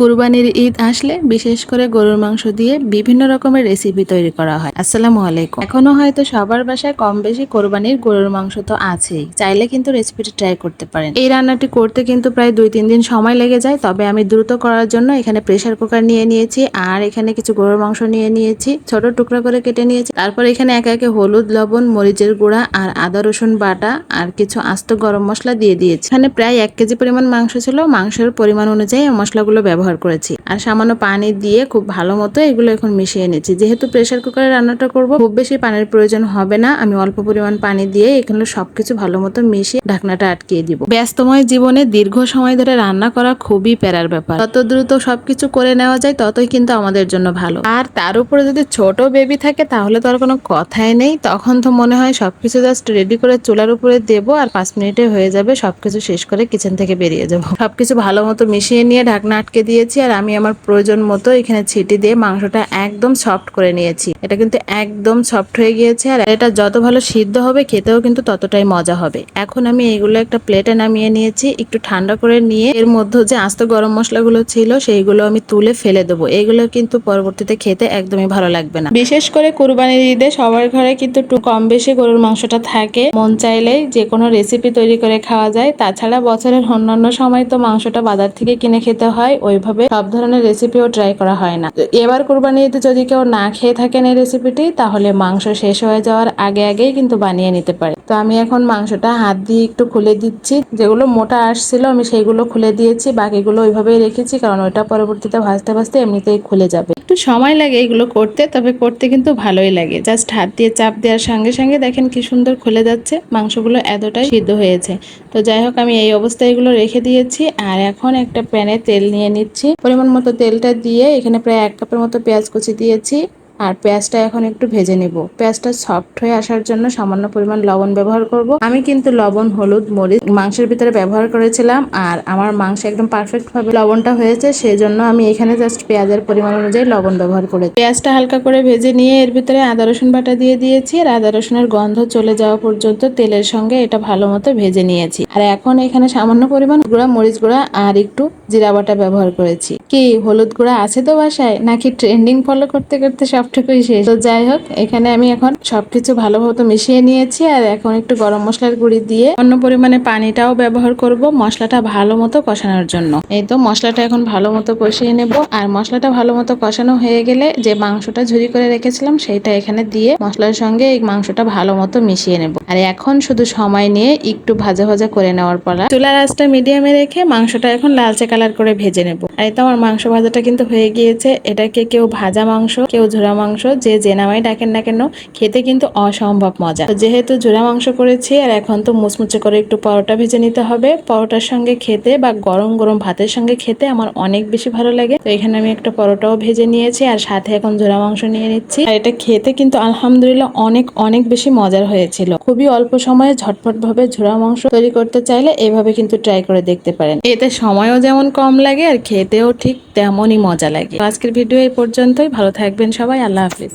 কুরবানির ঈদ আসলে বিশেষ করে গরুর মাংস দিয়ে বিভিন্ন রকমের রেসিপি তৈরি করা হয়। আসসালামু আলাইকুম। এখনও হয়তো সবার বাসায় কম বেশি কোরবানির গরুর মাংস তো আছেই। চাইলে কিন্তু রেসিপিটি ট্রাই করতে পারেন। এই রান্নাটি করতে কিন্তু প্রায় দুই, তিন দিন সময় লেগে যায়, তবে আমি দ্রুত করার জন্য এখানে প্রেসার কুকার নিয়ে নিয়েছি, আর এখানে কিছু গরুর মাংস নিয়ে নিয়েছি, ছোট টুকরা করে কেটে নিয়েছি। তারপর এখানে একে একে হলুদ, লবণ, মরিচের গুঁড়া, আর আদা, রসুন বাটা, আর কিছু আস্ত গরম মশলা দিয়ে দিয়েছি। এখানে প্রায় এক কেজি পরিমাণ মাংস ছিল। মাংসের পরিমাণ অনুযায়ী মশলাগুলো ব্যবহার করেছি। আর সামান্য পানি দিয়ে খুব ভালো মতো এগুলো এখন মিশিয়ে নিচ্ছি যেহেতু প্রেসার কুকারে রান্নাটা করব, খুব বেশি পানির প্রয়োজন হবে না। আমি অল্প পরিমাণ পানি দিয়ে এখানে সবকিছু ভালো মতো মিশিয়ে ঢাকনাটা আটকিয়ে দিব। ব্যস্তময় জীবনে দীর্ঘ সময় ধরে রান্না করা খুবই প্যারার ব্যাপার। তত দ্রুত সবকিছু করে নেওয়া যায়, ততই কিন্তু আমাদের জন্য ভালো। আর তার উপরে যদি ছোট বেবি থাকে, তাহলে তো আর কোনো কথাই নেই। তখন তো মনে হয় সবকিছু জাস্ট রেডি করে চুলার উপরে দেবো আর পাঁচ মিনিটে হয়ে যাবে, সবকিছু শেষ করে কিচেন থেকে বেরিয়ে যাব। সবকিছু ভালো মতো মিশিয়ে নিয়ে ঢাকনা আটকে দিয়েছি আর আমি আমার প্রয়োজন মতো এখানে ছিটি দিয়ে মাংসটা একদম সফট করে নিয়েছি। এটা কিন্তু একদম সফট হয়ে গিয়েছে আর এটা যত ভালো সিদ্ধ হবে খেতেও কিন্তু ততটাই মজা হবে। এখন আমি এগুলো একটা প্লেটে নামিয়ে নিয়েছি, একটু ঠান্ডা করে নিয়ে এর মধ্যে যে আস্ত গরম মশলাগুলো ছিল সেইগুলো আমি তুলে ফেলে দেবো। এগুলো কিন্তু পরবর্তীতে খেতে একদমই ভালো লাগবে না। বিশেষ করে কুরবানির ঈদে সবার ঘরে কিন্তু একটু কম বেশি গরুর মাংসটা থাকে। মন চাইলেই যে কোনো রেসিপি তৈরি করে খাওয়া যায়। তাছাড়া বছরের অন্যান্য সময় তো মাংসটা বাজার থেকে কিনে খেতে হয় ওইভাবে সব ধরনের রেসিপিও ট্রাই করা হয় না। এবার কুরবানি ঈদে যদি কেউ না খেয়ে থাকেন এই রেসিপিটি তাহলে মাংস শেষ হয়ে যাওয়ার আগে আগেই কিন্তু বানিয়ে নিতে পারে। তো আমি এখন মাংসটা হাত দিয়ে একটু খুলে দিচ্ছি। যেগুলো মোটা আসছিল আমি সেইগুলো খুলে দিয়েছি। বাকিগুলো ওইভাবেই রেখেছি, কারণ ওইটা পরবর্তীতে ভাজতে ভাজতে এমনিতেই খুলে যাবে। একটু সময় লাগে এগুলো করতে, তবে করতে কিন্তু ভালোই লাগে। জাস্ট হাত দিয়ে চাপ দেওয়ার সঙ্গে সঙ্গে দেখেন কি সুন্দর খুলে যাচ্ছে। মাংসগুলো এতটাই সিদ্ধ হয়েছে। তো যাই হোক, আমি এই অবস্থায় এগুলো রেখে দিয়েছি। আর এখন একটা প্যানে তেল নিয়ে নিচ্ছি। পরিমাণ মতো তেলটা দিয়ে এখানে প্রায় এক কাপের মতো পেঁয়াজ কুচি দিয়েছি। আর পেঁয়াজটা এখন একটু ভেজে নেব। পেঁয়াজটা সফট হয়ে আসার জন্য সামান্য পরিমাণ লবণ ব্যবহার করব। আমি কিন্তু লবণ, হলুদ, মরিচ মাংসের ভিতরে ব্যবহার করেছিলাম আর আমার মাংস একদম পারফেক্ট ভাবে লবণটা হয়েছে সেই জন্য আমি এখানে জাস্ট পেঁয়াজের পরিমাণ অনুযায়ী লবণ ব্যবহার করেছি। পেঁয়াজটা হালকা করে ভেজে নিয়ে এর ভিতরে আদা, রসুন বাটা দিয়ে দিয়েছি আর আদা, রসুনের গন্ধ চলে যাওয়া পর্যন্ত তেলের সঙ্গে এটা ভালো মতো ভেজে নিয়েছি। আর এখন এখানে সামান্য পরিমাণ গুঁড়া, মরিচ গুঁড়া আর একটু জিরা বাটা ব্যবহার করেছি। কি, হলুদ গুঁড়া আছে তো বাসায়? নাকি ট্রেন্ডিং ফলো করতে করতে সবটুকুই শেষ। তো যাই হোক, এখানে আমি এখন সবকিছু ভালো মতো মিশিয়ে নিয়েছি আর এখন একটু গরম মশলার গুঁড়ি দিয়ে অন্য পরিমাণে পানিটাও ব্যবহার করব মশলাটা ভালো মতো কষানোর জন্য। এই তো মশলাটা এখন ভালো মতো কষিয়ে নেব। আর মশলাটা ভালো মতো কষানো হয়ে গেলে যে মাংসটা ঝুরি করে রেখেছিলাম সেইটা এখানে দিয়ে মশলার সঙ্গে এই মাংসটা ভালো মতো মিশিয়ে নেব। আর এখন শুধু সময় নিয়ে একটু ভাজা ভাজা করে নেওয়ার পর চুলার আঁচটা মিডিয়ামে রেখে মাংসটা এখন লালচে কালার করে ভেজে নেব। আর তো আমার মাংস ভাজাটা কিন্তু হয়ে গিয়েছে। এটাকে কেউ ভাজা মাংস, কেউ মাংস, যে যে নামাই ডাকেন না কেন, খেতে কিন্তু অসম্ভব মজা। যেহেতু ঝোড়া মাংস করেছি, আর এখন তো মুচমুচে করে একটু পরোটা ভেজে নিতে হবে। পরোটার সঙ্গে খেতে বা গরম গরম ভাতের সঙ্গে খেতে আমার অনেক বেশি ভালো লাগে। তো এখানে আমি একটা পরোটাও ভেজে নিয়েছি, আর সাথে এখন ঝোড়া মাংস নিয়ে নিচ্ছি। আর এটা খেতে কিন্তু আলহামদুলিল্লাহ অনেক অনেক বেশি মজার হয়েছিল। খুবই অল্প সময়ে ঝটপট ভাবে ঝোড়া মাংস তৈরি করতে চাইলে এভাবে কিন্তু ট্রাই করে দেখতে পারেন। এতে সময়ও যেমন কম লাগে, আর খেতেও ঠিক তেমনই মজা লাগে। আজকের ভিডিও এই পর্যন্তই। ভালো থাকবেন সবাই। আল্লাহ হাফিজ।